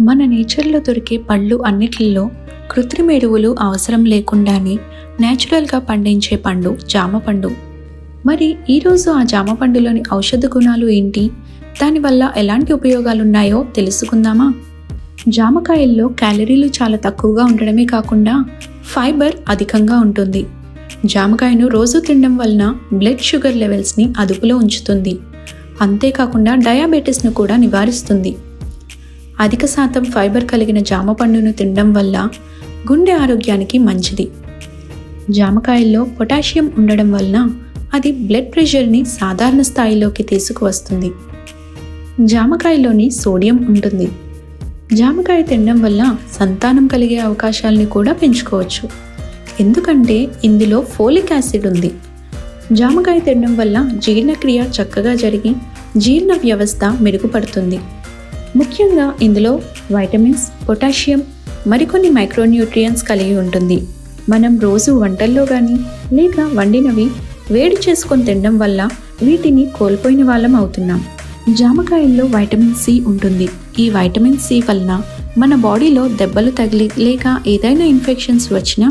మన నేచర్లో దొరికే పళ్ళు అన్నిటిల్లో కృత్రిమ ఎరువులు అవసరం లేకుండానే నేచురల్గా పండించే పండు జామ పండు. మరి ఈరోజు ఆ జామ పండులోని ఔషధ గుణాలు ఏంటి? దానివల్ల ఎలాంటి ఉపయోగాలు ఉన్నాయో తెలుసుకుందామా? జామకాయల్లో క్యాలరీలు చాలా తక్కువగా ఉండడమే కాకుండా ఫైబర్ అధికంగా ఉంటుంది. జామకాయను రోజు తినడం వలన బ్లడ్ షుగర్ లెవెల్స్ని అదుపులో ఉంచుతుంది. అంతేకాకుండా డయాబెటీస్ను కూడా నివారిస్తుంది. అధిక శాతం ఫైబర్ కలిగిన జామ పండును తినడం వల్ల గుండె ఆరోగ్యానికి మంచిది. జామకాయల్లో పొటాషియం ఉండడం వలన అది బ్లడ్ ప్రెషర్ని సాధారణ స్థాయిలోకి తీసుకువస్తుంది. జామకాయలోని సోడియం ఉంటుంది. జామకాయ తినడం వల్ల సంతానం కలిగే అవకాశాలని కూడా పెంచుకోవచ్చు. ఎందుకంటే ఇందులో ఫోలిక్ యాసిడ్ ఉంది. జామకాయ తినడం వల్ల జీర్ణక్రియ చక్కగా జరిగి జీర్ణ వ్యవస్థ మెరుగుపడుతుంది. ముఖ్యంగా ఇందులో వైటమిన్స్ పొటాషియం మరికొన్ని మైక్రోన్యూట్రియన్స్ కలిగి ఉంటుంది. మనం రోజు వంటల్లో కానీ లేక వండినవి వేడి చేసుకొని తినడం వల్ల వీటిని కోల్పోయిన వాళ్ళం అవుతున్నాం. జామకాయల్లో వైటమిన్ సి ఉంటుంది. ఈ వైటమిన్ సి వలన మన బాడీలో దెబ్బలు తగిలి లేక ఏదైనా ఇన్ఫెక్షన్స్ వచ్చినా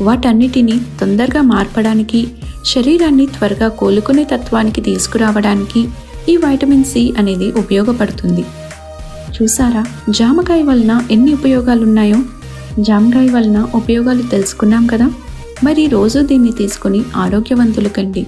వాటన్నిటిని తొందరగా మార్పడానికి శరీరాన్ని త్వరగా కోలుకునే తత్వానికి తీసుకురావడానికి ఈ వైటమిన్ సి అనేది ఉపయోగపడుతుంది. చూసారా? జామకాయ వలన ఎన్ని ఉపయోగాలు ఉన్నాయో జామకాయ వలన ఉపయోగాలు తెలుసుకున్నాం కదా? మరి రోజు దీన్ని తీసుకుని ఆరోగ్యవంతులు కండి.